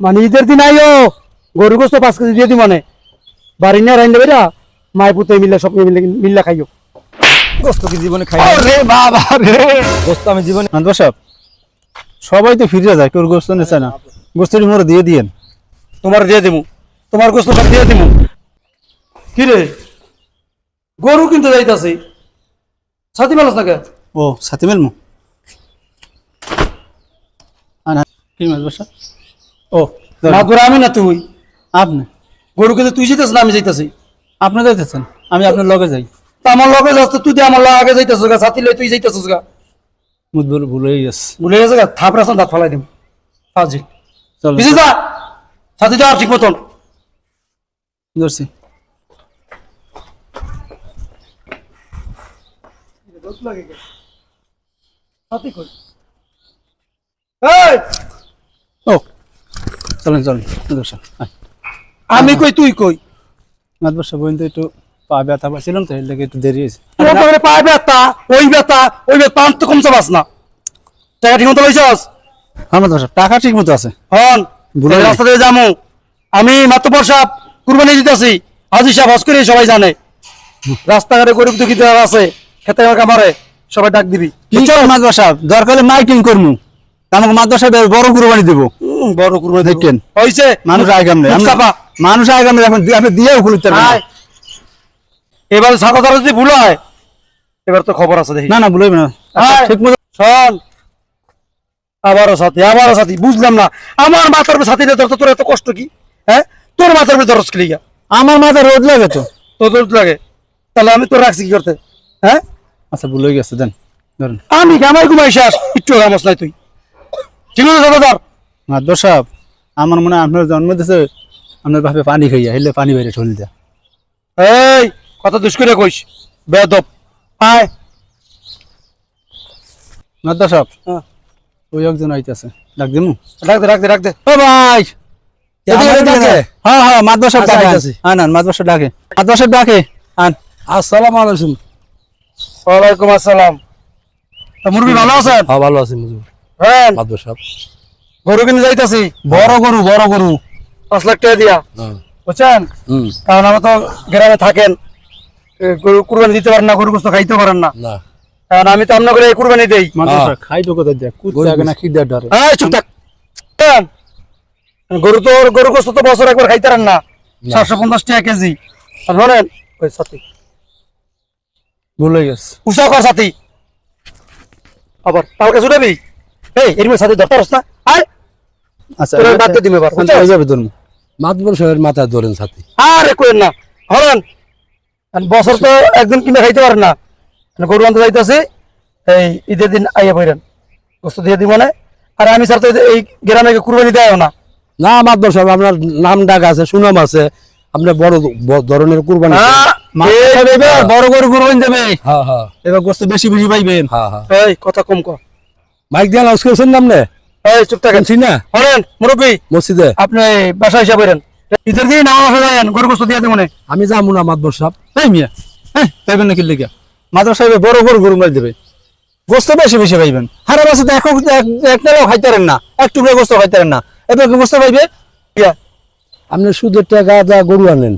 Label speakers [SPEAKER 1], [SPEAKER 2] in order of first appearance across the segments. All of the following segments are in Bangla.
[SPEAKER 1] মানে ঈদের দিন আইও গরু গোস্ত পাঁচ কেজি দিয়ে দি মানে বাড়ি না রাইন দেবে মায় পুতে মিলে সব মিলে মিল্লা খাইও।
[SPEAKER 2] গোস্ত কি জীবনে খাই
[SPEAKER 1] রে বাবা রে!
[SPEAKER 2] গোস্ত আমি জীবনে
[SPEAKER 3] মানবা সাহেব সবাই তো ফিরে যায় কেউ গোস্ত নিচ্ছে না। গোস্তটি মোরে দিয়ে দিয়েন।
[SPEAKER 1] তোমার দিয়ে দিমু। তোমার গোস্ত সব দিয়ে দিমু। কি রে? গরু কিনতে যাইতাছি। সাথী মানুষ না কে?
[SPEAKER 3] ও সাথে মেলমু? আনা কি মানবা সাহেব ও
[SPEAKER 1] না তোরা আমি না তুই?
[SPEAKER 3] আপনি?
[SPEAKER 1] গরু কিনতে তুই যাইতাছ না আমি যাইতাছি।
[SPEAKER 3] আপনি যাইতেছেন? আমি আপনার লগে যাই।
[SPEAKER 1] তা আমার লগে যাস তুই দিয়ে আমার লগে আগে যাইতাছিস গা সাথী লই তুই যাইতাছিস গা।
[SPEAKER 3] মুদ ভুল গেছে।
[SPEAKER 1] ভুলে গেছে গা থাপড়া দাঁত ফালাই দিম। ফাজি
[SPEAKER 3] চলো।
[SPEAKER 1] পিছিয়ে যা। সাথী যা ঠিক মতন।
[SPEAKER 3] ধরছি।
[SPEAKER 1] সাথী কই? এই!
[SPEAKER 3] চলেন চলেন আয়।
[SPEAKER 1] আমি কই তুই কই?
[SPEAKER 3] মাদবা সাহেব বলতে একটু পা ব্যথা পাচ্ছিলাম তো এর লেগে একটু দেরি হয়েছে।
[SPEAKER 1] তো ব্যথা ওই ব্যথা ওই ব্যথা পান তো কমছে বাস না। টাকা ঠিক মতো
[SPEAKER 3] হ্যাঁ সাহেব টাকা ঠিক মতো আছে।
[SPEAKER 1] হন
[SPEAKER 3] ভুলে
[SPEAKER 1] রাস্তা দিয়ে যামু। আমি সাহেব কুরবানি দিতেছি। হাজি সাহেব হজ করে সবাই জানে। রাস্তাঘাটে গরিব দুঃখী যারা আছে খেতে কামারে সবাই ডাক দিবি।
[SPEAKER 3] মাদবা দরকার হলে মাইকিং করমু। আমাকে মাদবা সাহেব বড় কুরবানি দেবো।
[SPEAKER 1] বড় কুরবানি।
[SPEAKER 3] দেখেন।
[SPEAKER 1] হইছে।
[SPEAKER 3] মানুষ আগাম নেই
[SPEAKER 1] মুখ চাপা।
[SPEAKER 3] মানুষ আগাম নেই এখন আপনি দিয়েও খুলতে না।
[SPEAKER 1] এবার সাদা তারা যদি ভুল হয় এবার তো খবর আছে দেখি।
[SPEAKER 3] না না ভুলবে না। ঠিক মতো
[SPEAKER 1] শোন। আবারও সাথী আবারও সাথী বুঝলাম না। আমার মাথার সাথী ধরতো তোর এত কষ্ট কি? হ্যাঁ? তোর মাথার উপর ধরস কি
[SPEAKER 3] আমার মাথা রোদ লাগে তো।
[SPEAKER 1] তোর তোর লাগে। তাহলে আমি তোর রাখছি কি করতে? হ্যাঁ?
[SPEAKER 3] আচ্ছা ভুল হয়ে গেছে দেন ধরেন।
[SPEAKER 1] আমি আমার ঘুমাই শেষ একটু গামস নাই তুই। ঠিক আছে দাদা ধর
[SPEAKER 3] মাদবা সাহেব আমার মনে হয় আপনার জন্ম দিয়েছে আপনার বাপে পানি খাইয়া হেলে পানি বাইরে চলে দেয়া।
[SPEAKER 1] এই কথা দুষ করে কইস। বেদব। আয়।
[SPEAKER 3] সাহেব
[SPEAKER 1] হ্যাঁ।
[SPEAKER 3] ওই একজন আইতেছে। ডাক দিমু
[SPEAKER 1] রাখ দে রাখ দে রাখ দে।
[SPEAKER 3] ও ভাই!
[SPEAKER 2] ডাকে?
[SPEAKER 3] ডাকে। হ্যাঁ হ্যাঁ
[SPEAKER 1] আচ্ছা,
[SPEAKER 3] ডাকে। হ্যাঁ না মাদবা ডাকে। ডাকে। আন।
[SPEAKER 2] আসসালামু আলাইকুম।
[SPEAKER 1] ওয়ালাইকুম আসসালাম। মুরগি ভালো আছেন?
[SPEAKER 2] হ্যাঁ ভালো আছি মুজিব
[SPEAKER 1] হ্যাঁ। গরু কিনে যাইতাছি।
[SPEAKER 3] বড় গরু বড় গরু।
[SPEAKER 1] পাঁচ লাখ টাকা দিয়া।
[SPEAKER 2] হ্যাঁ
[SPEAKER 1] বুঝছেন? কারণ আমরা তো গ্রামে থাকেন। গরু কুরবানি দিতে পারেন না গরু গোস্ত খাইতে পারেন না।
[SPEAKER 2] না।
[SPEAKER 1] কারণ আমি তো আপনার করে কুরবানি দেই।
[SPEAKER 2] হ্যাঁ।
[SPEAKER 3] সাহেব খাইবে কোথায় দেয়া কুত্তে
[SPEAKER 2] গরু
[SPEAKER 3] আগে না খিদার ডরে
[SPEAKER 1] চুপ থাক। গরু তো গরু গোস্ত তো বছর একবার খাইতে পারেন না। সাতশো পঞ্চাশ টাকা কেজি। আর ধরেন ওই সাথী।
[SPEAKER 3] ভুল গেছে।
[SPEAKER 1] উষা কর সাথী। আবার ছুটাবি। এই এর মধ্যে সাথী না। আয়।
[SPEAKER 3] আচ্ছা
[SPEAKER 1] বাদ এবার,
[SPEAKER 3] আচ্ছা, হয়ে যাবে ধরুন।
[SPEAKER 2] মাদবর সাহেবের মাথায় ধরেন সাথী।
[SPEAKER 1] আরে করেন না হরেন বছর তো একদিন কিনে খাইতে পারেন না। আর গরু আনতে যাইতেছি এই ঈদের দিন আইয়া পড়েন। গোস্ত দিয়ে দিব মানে। আর আমি স্যার তো এই- গ্রামে কুরবানি দেয় না।
[SPEAKER 2] না মাদবর সাহেব আপনার নাম ডাক আছে সুনাম আছে। আপনি বড় ধরনের কুরবানি করেন।
[SPEAKER 1] আহ,
[SPEAKER 3] মাদবা সাহেব এবার বড় গরু কুরবানি দেবে। এবার গোস্ত বেশি বেশি পাইবেন।
[SPEAKER 2] হ্যাঁ হ্যাঁ।
[SPEAKER 1] কথা কম কর
[SPEAKER 2] মাইক দিয়ে লাউস করেছেন না আপনি?
[SPEAKER 1] এই চুপ থাকেন। হরেন মুরব্বী
[SPEAKER 2] মসজিদে।
[SPEAKER 1] আপনি বাসা হিসাবে করেন ঈদের দিন আমার বাসা যাবেন গরু গোস্ত দিয়ে দেবো
[SPEAKER 2] আমি যাব না মাদবর সাহেব
[SPEAKER 3] মিয়া হ্যাঁ পাইবেন নাকি লেগে? মাদবা সাহেব বড় গরু গরু মারি দেবে। গোস্ত বেশি বেশি পাইবেন। হারা বাসে তো এক এক নালাও খাইতারেন না। এক টুকরো গোস্ত খাইতারেন না। এবার গোস্ত পাইবে?
[SPEAKER 2] আপনি সুদের টাকা যা গরু আনেন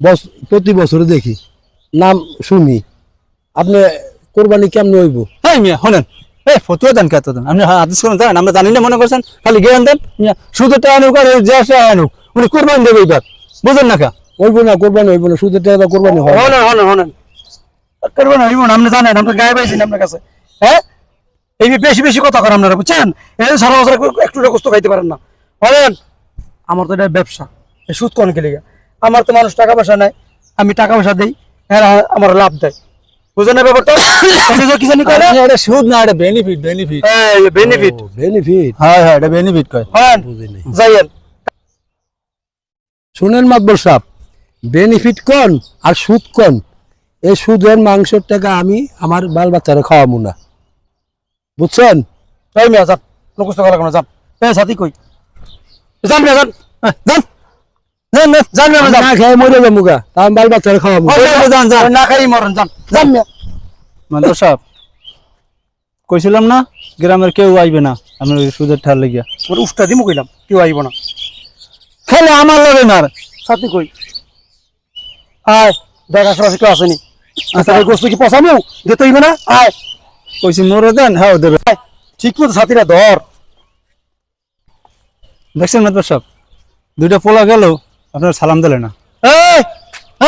[SPEAKER 2] বস প্রতি বছরে দেখি। নাম শুনি। আপনি কোরবানি কেমনে হইব?
[SPEAKER 3] হ্যাঁ মিয়া শোনেন এই ফতুয়া দেন কেত দেন? আপনি আদেশ করেন দেন আমরা জানি না মনে করছেন খালি জ্ঞান দেন শুধু টাকা আনুক আর যে আসে আনুক। উনি কোরবানি দেবে এবার বুঝেন না কা?
[SPEAKER 2] হইব না কোরবানি হইব না সুদের টাকা কোরবানি হয়
[SPEAKER 1] করবেন হইব না, আপনি জানেন আপনি গায়ে পাইছেন আপনার কাছে। হ্যাঁ? এই বেশি বেশি কথা করেন আপনারা বুঝছেন? এই সারা বছর একটু- গোস্ত খাইতে পারেন না। বলেন আমার তো এটা ব্যবসা। সুদ কোন কে লেগে? আমার তো মানুষ টাকা পয়সা নাই আমি টাকা পয়সা দিই হ্যাঁ আমার লাভ দেয়। বুঝেন ব্যাপারটা? কি জানি করে
[SPEAKER 3] এটা সুদ না এটা বেনিফিট বেনিফিট
[SPEAKER 1] বেনিফিট
[SPEAKER 2] বেনিফিট
[SPEAKER 3] হ্যাঁ হ্যাঁ এটা বেনিফিট কয়।
[SPEAKER 1] হ্যাঁ
[SPEAKER 2] বুঝিনি।
[SPEAKER 1] যাইয়েন।
[SPEAKER 2] শুনেন সাহেব বেনিফিট কোন আর সুদ কোন? এই সুদের মাংসের টাকা আমি আমার বাল বাচ্চারা খাওয়াবো না। বুঝছেন?
[SPEAKER 1] যাই মিয়া যান। কষ্ট করা কোনো যান। এই সাথী কই? যান মিয়া যান। হ্যাঁ, যান।
[SPEAKER 2] না খেয়ে মরে যাব গা। তা আমি বাল বাচ্চারা খাওয়াবো।
[SPEAKER 1] ওই যান, যান যান। না খাই মরেন যান। যান। মিয়া
[SPEAKER 3] সাহেব কইছিলাম না গ্রামের কেউ আইবে না। ওই সুদের ঠার লেগিয়া।
[SPEAKER 1] ওর উষ্টা দিমু কইলাম কেউ আইব না।
[SPEAKER 3] খেলে আমার লগে না
[SPEAKER 1] সাথী কই? আয় দেখ আশেপাশে কেউ আসেনি আচ্ছা গোস্ত কি দিতে হইবে না? আয়।
[SPEAKER 3] কইছি মোরে দেন হ্যাঁ দেবে।
[SPEAKER 1] ঠিক মতো সাথীরা ধর।
[SPEAKER 3] দেখছেন মাদ্রাস দুইটা পোলা গেল আপনার সালাম দিলে না। এই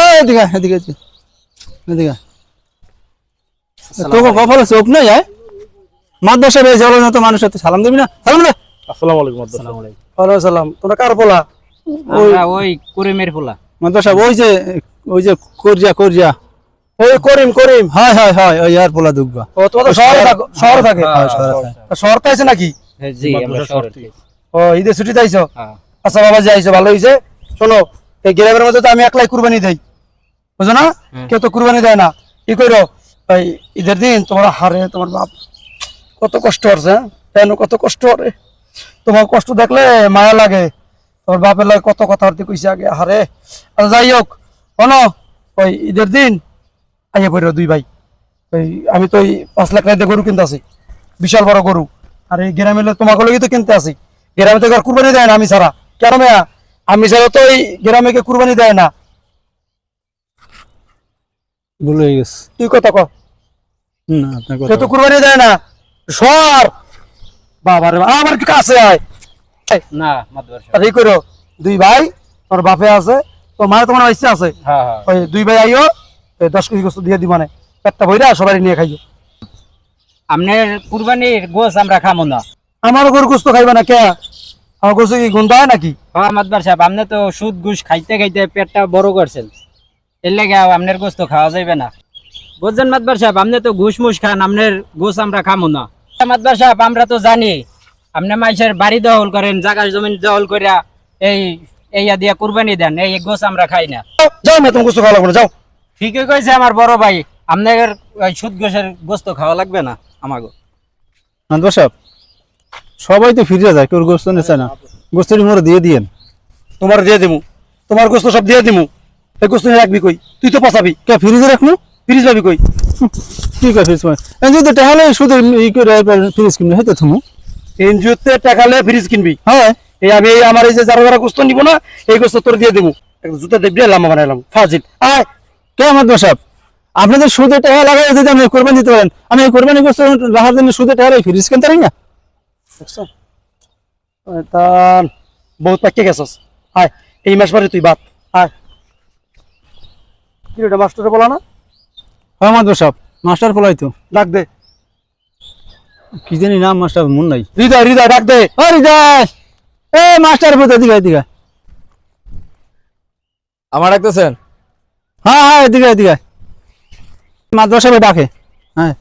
[SPEAKER 3] এই এদিকে এদিকে এদিকে এদিকে তোকে কপালে চোখ নেই আয়। মাদ্রাসা বেশ জল তো মানুষের তো সালাম দিবি না? সালাম দে।
[SPEAKER 4] আসসালামু আলাইকুম মাদ্রাসা।
[SPEAKER 1] ওয়ালাইকুম সালাম। তোমরা কার পোলা?
[SPEAKER 5] আমরা ওই কুড়িমের ফুলা
[SPEAKER 3] মাদ্রাসা ওই যে ওই যে করজা করজা
[SPEAKER 1] ওই করিম করিম।
[SPEAKER 3] হয় হয় হয় ওই আর পোলা দুগবা
[SPEAKER 1] ও তোমার তো শহরে থাকো শহরে থাকে?
[SPEAKER 3] হ্যাঁ, শহরে
[SPEAKER 1] শহর তো নাকি?
[SPEAKER 5] জি আমরা শহরে
[SPEAKER 1] ও ঈদের ছুটিতে আইছো?
[SPEAKER 5] হ্যাঁ।
[SPEAKER 1] আচ্ছা বাবা যে আইছো ভালো হইছে? শোনো এই গ্রামের মধ্যে তো আমি একলাই কুরবানি দেই। বুঝো না? কেউ তো কুরবানি দেয় না। কি করো ওই ঈদের দিন তোমার হারে তোমার বাপ কত কষ্ট হচ্ছে হ্যাঁ? কেন কত কষ্ট হরে তোমার কষ্ট দেখলে মায়া লাগে। তোমার বাপের লাগে কত কথা হতে কইছে আগে হারে আর যাই হোক শোনো ওই ঈদের দিন আইয়া পড়ো দুই ভাই। ওই আমি তো ওই পাঁচ লাখ টাকা গরু কিনতে আছি বিশাল বড় গরু। আর এই গ্রামে তোমাকে লগে তো কিনতে আসি। গ্রামে তো কুরবানি দেয় না আমি ছাড়া। কেন মেয়া? আমি ছাড়া তো এই গ্রামে কে কুরবানি দেয় না।
[SPEAKER 3] ভুলে গেছে।
[SPEAKER 1] তুই কত ক
[SPEAKER 3] না আপনার কথা
[SPEAKER 1] তো কুরবানি দেয় না। সর। বাবা রে আমার কাছে আয়।
[SPEAKER 5] না মাদ্রাসা।
[SPEAKER 1] এই করো। দুই ভাই তোর বাপে আছে তোর মায়ের তোমার ইচ্ছা আছে।
[SPEAKER 5] হ্যাঁ হ্যাঁ।
[SPEAKER 1] ওই দুই ভাই আইও দশ কেজি গোস্ত দিয়ে দিবানে একটা বইরা সবাই নিয়ে খাইও।
[SPEAKER 5] আপনার কুরবানির গোস আমরা খামো না।
[SPEAKER 1] আমার গরু গোস্ত খাইবে না কে? আমার কি হয় নাকি?
[SPEAKER 5] হ্যাঁ মাদবার সাহেব আপনি তো সুদ ঘুষ খাইতে খাইতে পেটটা বড় করছেন। এর লেগে আপনার গোস তো খাওয়া যাবে না। বুঝছেন মাদবার সাহেব আপনি তো ঘুষ মুষ খান আপনার গোস আমরা খামো না। মাদবার সাহেব আমরা তো জানি আপনি মাইসের বাড়ি দখল করেন জায়গা জমিন দখল করিয়া এই এইয়া দিয়া কুরবানি দেন এই গোস আমরা খাই না।
[SPEAKER 1] যাও মেয়ে তুমি গোস্ত খাওয়া লাগবে না যাও।
[SPEAKER 5] ঠিকই কইছে আমার বড় ভাই আপনার ওই সুদ ঘোষের গোস্ত খাওয়া লাগবে না আমাকে
[SPEAKER 3] সাহেব সবাই তো ফিরে যায় কেউ গোস্ত নেছে না। গোস্তটি মোরে দিয়ে দিয়েন।
[SPEAKER 1] তোমার দিয়ে দিমু। তোমার গোস্ত সব দিয়ে দিমু। এই গোস্ত রাখবি কই? তুই তো পচাবি।
[SPEAKER 3] কে ফ্রিজে রাখনো
[SPEAKER 1] ফ্রিজ পাবি কই?
[SPEAKER 3] ঠিক আছে ফ্রিজ যদি তাহলে শুধু ই করে ফ্রিজ কিনে হয়তো তুমি
[SPEAKER 1] এনজিওতে টাকা লে ফ্রিজ কিনবি?
[SPEAKER 3] হ্যাঁ।
[SPEAKER 1] এই আমি এই আমার এই যে যারা যারা গোস্ত নিব না এই গোস্ত তোর দিয়ে দেবো একটা জুতা দেখবি লাম্বা বানাইলাম। ফাজিল। আয়।
[SPEAKER 3] কে মাদ্রাস সাহেব আপনাদের সুদে টাকা লাগাই যদি আপনি কোরবানি দিতে পারেন আমি কোরবানি গোস্ত রাখার জন্য সুদে টাকা ফ্রিজ কিনতে পারি না?
[SPEAKER 1] দেখছ তা বহুত পাকিয়ে গেছস আয় এই মাস পরে তুই বাদ আয়। কি মাস্টারে বলা না?
[SPEAKER 3] হ্যাঁ মাদ্রাস সাহেব মাস্টার ফলাই তো।
[SPEAKER 1] ডাক দে।
[SPEAKER 3] কি জানি নাম মাস্টার মন নাই।
[SPEAKER 1] হৃদয় হৃদয় ডাক দে।
[SPEAKER 3] আরে দাস এ মাস্টার পথে এদিকে এদিকে
[SPEAKER 4] আমার ডাকতেছেন?
[SPEAKER 3] হ্যাঁ হ্যাঁ এদিকে এদিকে মাদ্রাসা ডাকে। হ্যাঁ।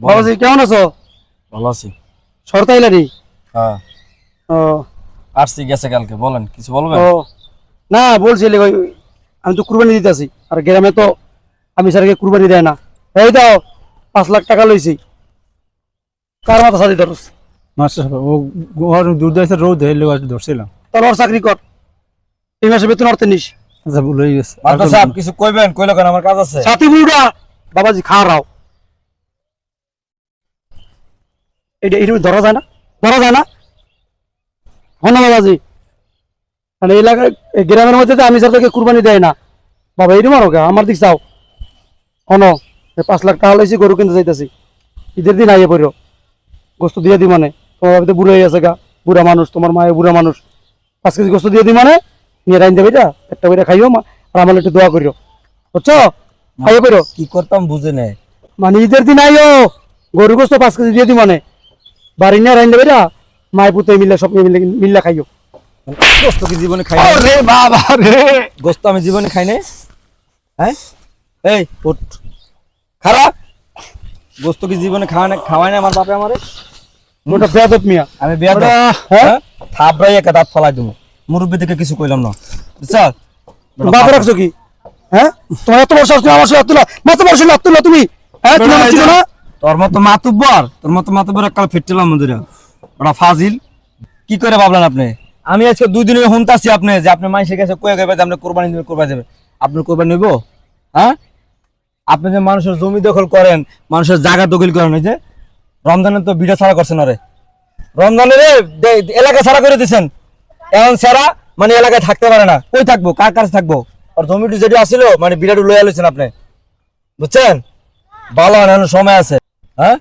[SPEAKER 1] বাবাজি কেমন আছো?
[SPEAKER 4] ভালো আছি।
[SPEAKER 1] সরতাইলারি
[SPEAKER 4] হ্যাঁ।
[SPEAKER 1] ও।
[SPEAKER 4] আসছি গেছে কালকে বলেন কিছু বলবেন?
[SPEAKER 1] ও। না বলছিলি ওই আমি তো কুরবানি দিতেছি আর গ্রামে তো আমি স্যারকে কুরবানি দেয় না। এই দাও পাঁচ লাখ টাকা লইছি। কার মাথা সাদি ধরস?
[SPEAKER 3] মাস্টার ও ঘর দূর রোদ হেলে ধরছিলাম।
[SPEAKER 1] ওর চাকরি কর। এই মাসে বেতন অর্থে নিস।
[SPEAKER 3] আচ্ছা ভুল হয়ে গেছে।
[SPEAKER 4] কিছু কইবেন? কইলে কেন আমার কাজ আছে।
[SPEAKER 1] সাথী বুড়া বাবাজি খা রাও এটা এটা ধরা যায় না? ধরা যায় না? হন বাবাজি। মানে এই গ্রামের মধ্যে আমি স্যারকে কুরবানি দেয় না। বাবা এরম আরও কে আমার দিক চাও হন এই পাঁচ লাখ টাকা লইছি গরু কিনতে যাইতেছি। ঈদের দিন আইয়ে পড়ো গোস্ত দিয়ে দি মানে। তোমার বাড়িতে বুড়ো হয়ে গেছে গা বুড়া মানুষ তোমার মায়ের বুড়া মানুষ। পাঁচ কেজি গোস্ত দিয়ে দি মানে নিয়ে রাইন দেবে যা একটা করে খাইও আর আমার একটু দোয়া করিও। বুঝছ? আইয়ে পড়ো
[SPEAKER 4] কি করতাম বুঝে নেই।
[SPEAKER 1] মানে ঈদের দিন আইও গরু গোস্ত পাঁচ কেজি দিয়ে দি মানে। বাড়ি নিয়ে রাইন দেবে যা মায়ের পুতে মিলে সব মিলে মিল্লা খাইও।
[SPEAKER 4] গোস্ত কি জীবনে খাই
[SPEAKER 1] রে বাবা রে!
[SPEAKER 4] গোস্ত আমি জীবনে খাই নাই? হ্যাঁ? এই উঠ। খারাপ গোস্ত কি জীবনে খাওয়া না খাওয়াই না আমার বাপে আমারে?
[SPEAKER 1] ওটা বেয়াদত মিয়া।
[SPEAKER 4] আমি বিয়া দাও
[SPEAKER 1] হ্যাঁ?
[SPEAKER 4] থাবড়াই একটা দাঁত ফলাই দেবো মুরব্বী থেকে কিছু কইলাম না। বুঝছা
[SPEAKER 1] বাবা রাখছো কি? হ্যাঁ? তোমার এত বড় সাহস তুমি আমার সাথে তুলা মাত্র বড় সাহস তুলা তুমি। হ্যাঁ? তুমি আমার না?
[SPEAKER 4] তোর মতো মাতুব্বর, তোর মতো মাতুব্বর কাল ফিরছিলাম মন্দিরে ওটা ফাজিল। কি করে ভাবলেন আপনি? আমি আজকে দুই দিনের হুনতাছি আপনি, যে আপনি মাইসে গেছে কয়ে গেবে আপনি কোরবানি দিবেন, কোরবানি দেবেন। আপনি কোরবানি নেব? হ্যাঁ? আপনি যে মানুষের জমি দখল করেন, মানুষের জায়গা দখল করেন ওই যে রমজানের তো বিড়া ছাড়া করছেন আরে। রমজানের এলাকা ছাড়া করে দিছেন এখন ছাড়া মানে এলাকায় থাকতে পারে না। কই থাকব? কার কাছে থাকব? আর জমিটি যেটা আসিল মানে বিরাট লয়ে আলোচেন আপনি। বুঝছেন? ভালো সময় আছে। হ্যাঁ?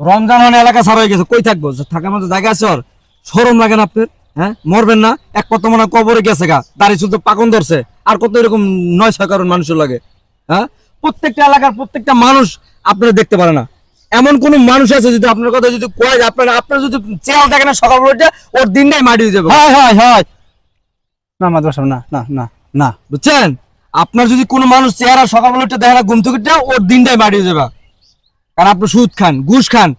[SPEAKER 4] রমজান মানে এলাকা ছাড়া হয়ে গেছে। কই থাকব? থাকার মতো জায়গা আছে ওর? সরম লাগে না আপনার হ্যাঁ? মরবেন না। এক কত মনে কবরে গেছে গা। দাড়ি শুধু পাকন ধরছে। আর কত এরকম নয় ছয় কারণ মানুষের লাগে হ্যাঁ? প্রত্যেকটা এলাকার প্রত্যেকটা মানুষ আপনারা দেখতে পারে না। এমন কোন মানুষ আছে যদি আপনার কথা যদি কয় আপনার আপনার যদি চেয়ার দেখেন না সকাল বেলাটা ওর দিনটাই মাটি হয়ে যাবে।
[SPEAKER 3] হয় হয় হয়। না সাহেব, না না না না।
[SPEAKER 4] বুঝছেন? আপনার যদি কোনো মানুষ চেহারা সকালবেলা উঠে দেখে না ঘুম থেকে ওর দিনটাই মাটি হয়ে যাবে। কারণ আপনি সুদ খান ঘুষ খান।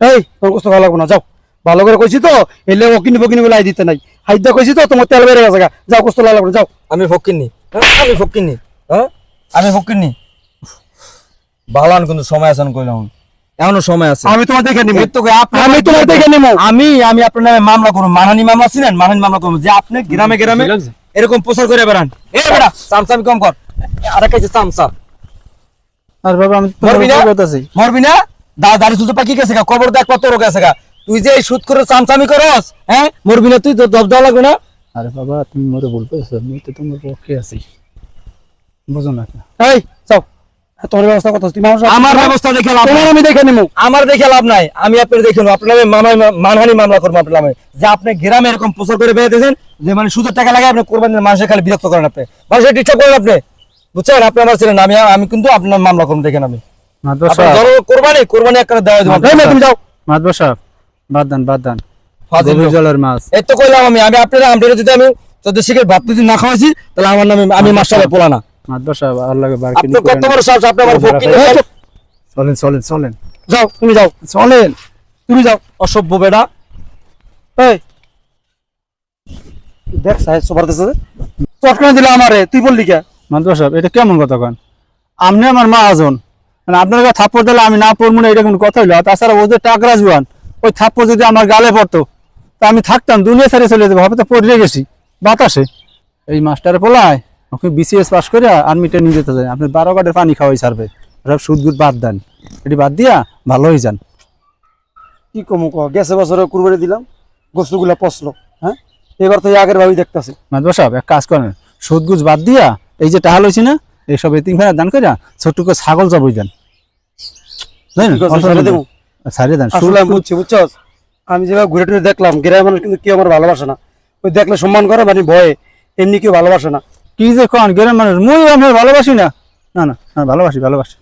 [SPEAKER 1] এই তোর কষ্ট ভালো লাগবো না যাও। ভালো করে কইছি তো এলে ওকিনি বকিনি বলে আই দিতে নাই। হাইদা কইছি তো তোমার তেল বেড়ে গেছে গা। যাও কষ্ট লাগবো না যাও।
[SPEAKER 4] আমি ফকিরনি হ্যাঁ, আমি ফকিরনি হ্যাঁ আমি ফকিরনি ভালান কিন্তু সময় আছে কইলাম। এখনও সময় আছে।
[SPEAKER 1] আমি তোমার দেখে নিব আমি তোমার দেখে নিব
[SPEAKER 4] আমি আমি আপনার নামে মামলা করব মানহানি মামলা ছিলেন মানহানি মামলা করব যে আপনি গ্রামে গ্রামে এরকম প্রচার করে বেড়ান। এ বেড়া চামচামি কম কর। আর কাছে চামচা
[SPEAKER 3] আর বাবা আমি
[SPEAKER 4] মরবি না? মরবি না? দা দাড়ি তুলতে পাকি গেছে গা কবর দেখ কত রোগ আছে গা। তুই যে এই সুদ করে চামচামি করস হ্যাঁ? মরবি না তুই তো দব দেওয়া লাগবে না।
[SPEAKER 3] আরে বাবা তুমি মরে আমি তো তোমার পক্ষে আছি। বুঝো না
[SPEAKER 1] এই তোমার ব্যবস্থা কত আমার
[SPEAKER 4] আমার ব্যবস্থা দেখে লাভ
[SPEAKER 1] তোমার
[SPEAKER 4] নাই।
[SPEAKER 1] আমি দেখে নিব
[SPEAKER 4] আমার দেখে লাভ নাই। আমি আপনার দেখে নেব আপনার নামে মামলা মানহানি মামলা করব আপনার নামে। যে আপনি গ্রামে এরকম প্রচার করে বেড়াতেছেন যে মানে সুদের টাকা লাগে আপনি কোরবানি মানুষের খালি বিরক্ত করেন আপনি। মানুষের ডিস্টার্ব করেন আপনি। বুঝছেন? আপনি আমার ছিলেন আমি আমি কিন্তু আপনার মামলা করব দেখেন আমি। কোরবানি কোরবানি একটা দেওয়া দেবো
[SPEAKER 1] তুমি যাও।
[SPEAKER 3] মাদ্রাসা। বাদ দান বাদ দান। জলের মাছ।
[SPEAKER 4] কইলাম আমি আমি আপনার আপনার যদি আমি যদি শিখে ভাত যদি না খাওয়াইছি তাহলে আমার নামে আমি মাস্টারে পোলা না।
[SPEAKER 3] মাদ্রাসা আল্লাহকে বারকিনি
[SPEAKER 4] আপনি কত বড় সাহস আপনি আমার ফকির
[SPEAKER 3] চলেন চলেন চলেন।
[SPEAKER 1] যাও তুমি যাও।
[SPEAKER 3] চলেন।
[SPEAKER 1] তুমি যাও।
[SPEAKER 4] অসভ্য বেটা।
[SPEAKER 1] এই। দেখ সাহেব সবার দেশে চটকানা দিলে আমারে তুই বললি কে?
[SPEAKER 3] মাদ্রাসা এটা কেমন কথা কন? আপনি আমার মা আজন। মানে আপনার কাছে থাপ্পড় দিলে আমি না পড়ব না এটা কোনো কথা হইল? তাছাড়া ওদের টাকরা জুয়ান ওই থাপ্পড় যদি আমার গালে পড়তো তা আমি থাকতাম দুনিয়া ছেড়ে চলে যেতে হবে তো পড়ে গেছি। বাতাসে। এই মাস্টারে পোলায় ওকে বিসিএস পাস করে আর্মিটা নিয়ে যেতে যায়। আপনি বারো কাঠের পানি খাওয়াই ছাড়বে। সব সুদ গুদ বাদ দেন। এটি বাদ দিয়া ভালো হয়ে যান।
[SPEAKER 1] কি কমু ক গেছে বছরে কুরবানি দিলাম গোস্তগুলা পচলো হ্যাঁ? এবার তো এই আগের ভাবেই দেখতাছি।
[SPEAKER 3] মাদবা সাহেব এক কাজ করেন। সুদ গুজ বাদ দিয়া এই যে টাহা লইছি না এইসব এতিম ফেরা দান করে ছোট্ট করে ছাগল জবই দেন।
[SPEAKER 1] ছেড়ে
[SPEAKER 3] দেন।
[SPEAKER 1] আমি বুঝছি বুঝছস? আমি যেভাবে ঘুরে টুরে দেখলাম গ্রামের মানুষ কিন্তু কেউ আমার ভালোবাসে না। ওই দেখলে সম্মান করে মানে ভয়ে। এমনি কেউ ভালোবাসে না।
[SPEAKER 3] কি যে কন গ্রামের মানুষ মুই আপনার ভালোবাসি না। না না না ভালোবাসি ভালোবাসি।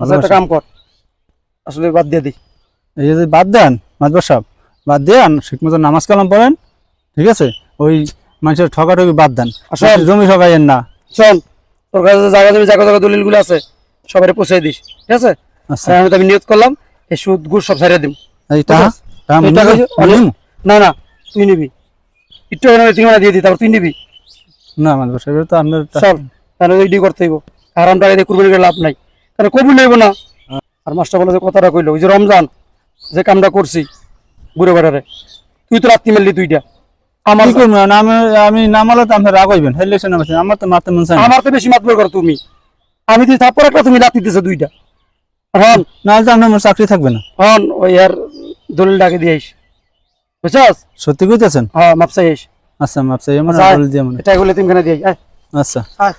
[SPEAKER 1] আচ্ছা একটা কাম কর। আসলে বাদ দিয়ে দিই।
[SPEAKER 3] এই যে বাদ দেন মাদবা সাহেব বাদ দেন ঠিক মতো নামাজ কালাম পড়েন ঠিক আছে? ওই মানুষের ঠকাঠকি বাদ দেন।
[SPEAKER 1] আসলে
[SPEAKER 3] জমি ঠকাইয়েন না।
[SPEAKER 1] শোন তোর কাছে যে জায়গা জমি জায়গা জায়গা দলিলগুলো আছে সবাই পৌঁছে দিস ঠিক আছে?
[SPEAKER 3] আচ্ছা।
[SPEAKER 1] আমি তো আমি নিয়ত করলাম এই সুদ গুড় সব ছাড়িয়ে দিম। যে-? না না তুই নিবি। একটু ঠিকানা দিয়ে দিই তারপর তুই নিবি।
[SPEAKER 3] না মাদবা সাহেব এটা তো আপনার
[SPEAKER 1] চল তাহলে ওই ডি করতে হইব। আরাম টাকা দিয়ে কুরবানি করে লাভ নাই। কারণ কবুল হইব না। আর মাস্টার বলে যে কথাটা কইলো ওই যে রমজান যে কামটা করছি ঘুরে বেড়ারে তুই তো রাত্রি মেললি দুইটা। আমার
[SPEAKER 3] কি করব না আমি আমি নামালে তো আপনার রাগ হইবেন। হেলেছেন আমার আমার তো মারতে মন চায়
[SPEAKER 1] আমার তো বেশি মাতবার করো তুমি। আমি একটা তুমি দিছো দুইটা। হন
[SPEAKER 3] নাহলে তো আপনার চাকরি থাকবে না।
[SPEAKER 1] হন ওই আর দলিল ডাকে দিয়ে আইস। বুঝছস?
[SPEAKER 3] সত্যি কইতেছেন?
[SPEAKER 1] হ্যাঁ মাপসাই আইস।
[SPEAKER 3] আচ্ছা মাপসা এমন
[SPEAKER 1] আচ্ছা,
[SPEAKER 3] দিয়ে মনে
[SPEAKER 1] এটা বলে তুমি আয়।
[SPEAKER 3] আচ্ছা।
[SPEAKER 1] আয়।